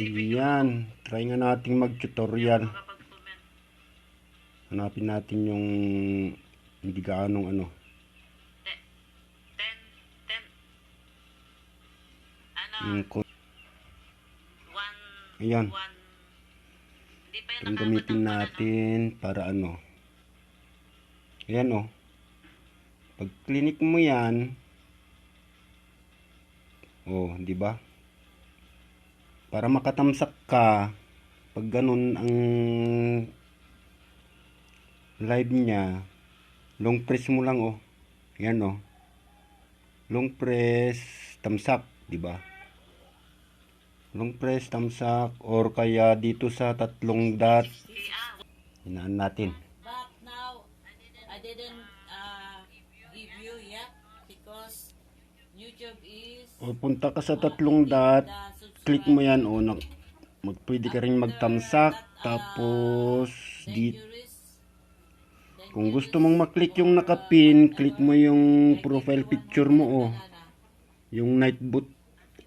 Ayan. Try nga nating mag-tutorial. Hanapin natin yung hindi gaanong ano. Ano? Yung One, Ayan. nakaabot gamitin ano? natin para ano. Ayan oh. Pag clinic mo yan, oh, di ba? Para makatamsak ka, pag ganun ang live niya, long press mo lang oh. Yan oh. Long press, tamsak, di ba? Long press, tamsak, or kaya dito sa tatlong dot, hinaan natin. But now, I didn't uh, give you yet because YouTube is O punta ka sa tatlong dot, click mo yan o nag, mag, pwede ka rin magtamsak, tapos di, dangerous. kung gusto mong maklik yung nakapin, click mo yung profile picture mo o yung night boot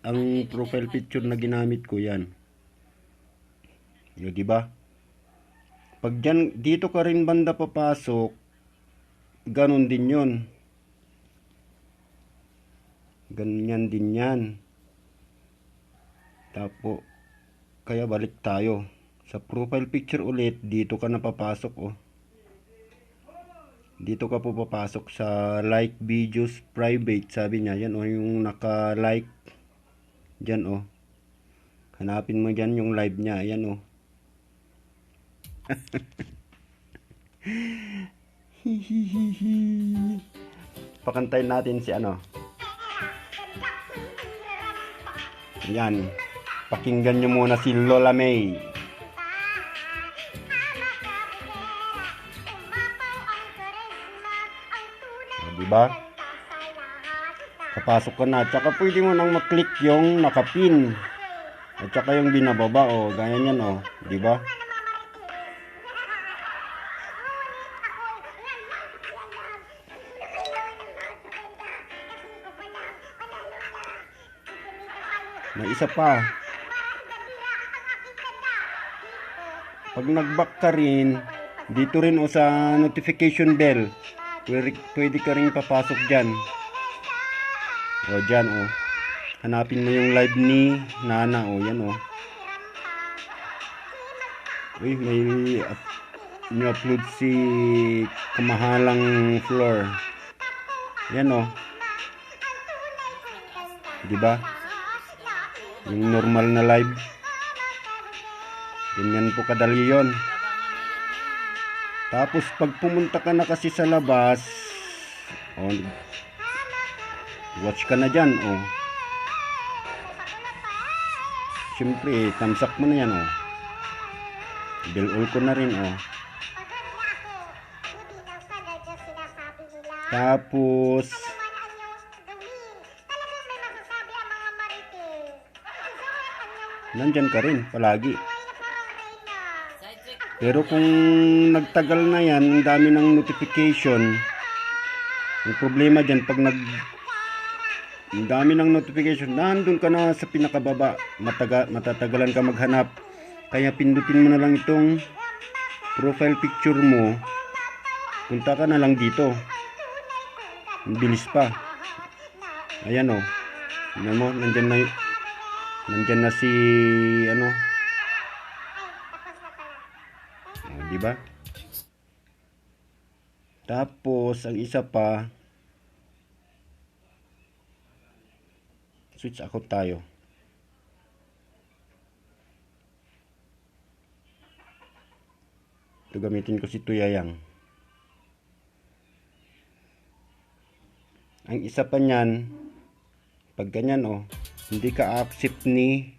ang profile picture na ginamit ko yan. Yo, di ba? Pag dyan, dito ka rin banda papasok, ganun din yon. Ganyan din yan. Tapo, kaya balik tayo. Sa profile picture ulit, dito ka na papasok oh. Dito ka po papasok sa like videos private, sabi niya. Yan oh, yung naka-like. Diyan oh. Hanapin mo dyan yung live niya. Ayan oh. Pakantayin natin si ano. Yan. Pakinggan nyo muna si Lola May. O, diba? Kapasok ka na. Tsaka pwede mo nang maklik yung nakapin. At tsaka yung binababa. O, ganyan yan o. Diba? May isa pa. Pag nag-back ka rin, dito rin o sa notification bell, pwede, pwede ka rin papasok dyan. O dyan o. Hanapin mo yung live ni Nana o yan o. Uy, may up- ni-upload si Kamahalang Floor. Yan o. Di ba? Yung normal na live. Ganyan po kadali yun. Tapos pag pumunta ka na kasi sa labas, oh, watch ka na dyan, oh. Siyempre, tamsak mo na yan, oh. Bill all ko na rin, oh. Tapos, nandyan ka rin, palagi. Pero kung nagtagal na yan, ang dami ng notification, yung problema dyan, pag nag ang dami ng notification, nandun ka na sa pinakababa, mataga, matatagalan ka maghanap. Kaya pindutin mo na lang itong profile picture mo, punta ka na lang dito. Bilis pa. Ayan o. Oh. Tingnan mo, nandyan na, nandyan na si, ano, O, di ba? Tapos, ang isa pa, switch ako tayo. Ito gamitin ko si Tuyayang. Ang isa pa niyan, pag ganyan oh, hindi ka accept ni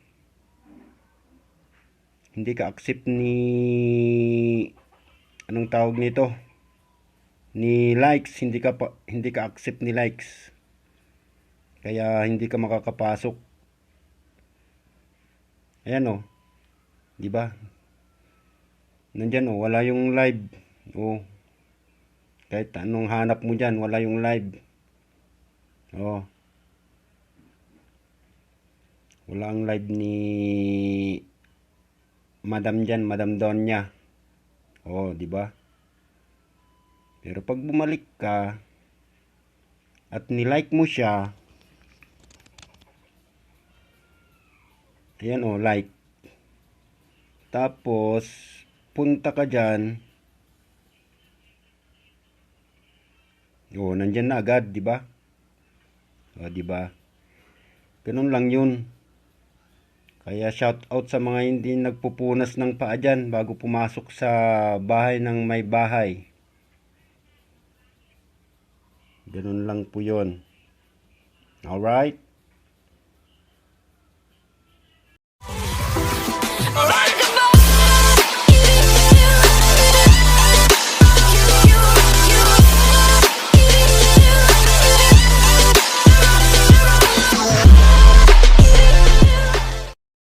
hindi ka accept ni anong tawag nito? Ni likes hindi ka pa, hindi ka accept ni likes. Kaya hindi ka makakapasok. Ayan oh. Di ba? Nandyan oh wala yung live. Oh. Kahit anong hanap mo dyan wala yung live. Oh. Wala ang live ni Madam dyan, Madam Donya. Oh, di ba? Pero pag bumalik ka at nilike mo siya, ayan oh, like. Tapos, punta ka dyan. Oh, nandyan na agad, di ba? Oh, di ba? Ganun lang yun. Kaya shout out sa mga hindi nagpupunas ng paa dyan bago pumasok sa bahay ng may bahay. Ganun lang po yun. Alright?